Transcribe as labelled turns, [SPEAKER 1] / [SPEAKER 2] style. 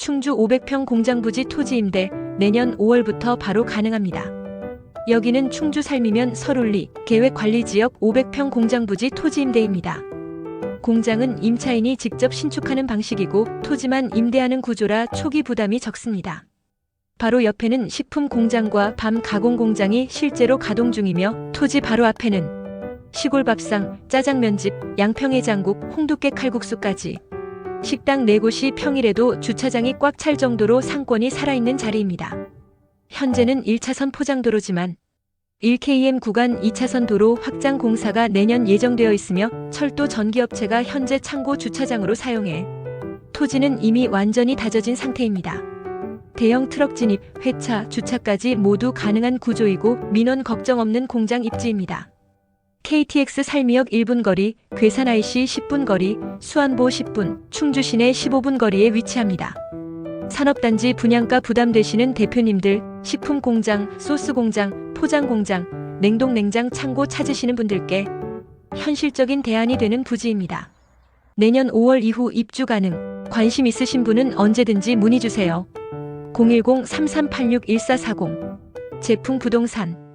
[SPEAKER 1] 충주 500평 공장 부지 토지 임대 내년 5월부터 바로 가능합니다. 여기는 충주 삶이면 설울리 계획관리지역 500평 공장 부지 토지 임대입니다. 공장은 임차인이 직접 신축하는 방식이고 토지만 임대하는 구조라 초기 부담이 적습니다. 바로 옆에는 식품 공장과 밤 가공 공장이 실제로 가동 중이며 토지 바로 앞에는 시골 밥상, 짜장면집, 양평해장국, 홍두깨 칼국수까지 식당 네 곳이 평일에도 주차장이 꽉 찰 정도로 상권이 살아있는 자리입니다. 현재는 1차선 포장도로지만 1KM 구간 2차선 도로 확장 공사가 내년 예정되어 있으며 철도 전기업체가 현재 창고 주차장으로 사용해 토지는 이미 완전히 다져진 상태입니다. 대형 트럭 진입, 회차, 주차까지 모두 가능한 구조이고 민원 걱정 없는 공장 입지입니다. KTX 살미역 1분 거리, 괴산 IC 10분 거리, 수안보 10분, 충주 시내 15분 거리에 위치합니다. 산업단지 분양가 부담 되시는 대표님들, 식품 공장, 소스 공장, 포장 공장, 냉동 냉장 창고 찾으시는 분들께 현실적인 대안이 되는 부지입니다. 내년 5월 이후 입주 가능. 관심 있으신 분은 언제든지 문의 주세요. 010-3386-1440 제풍 부동산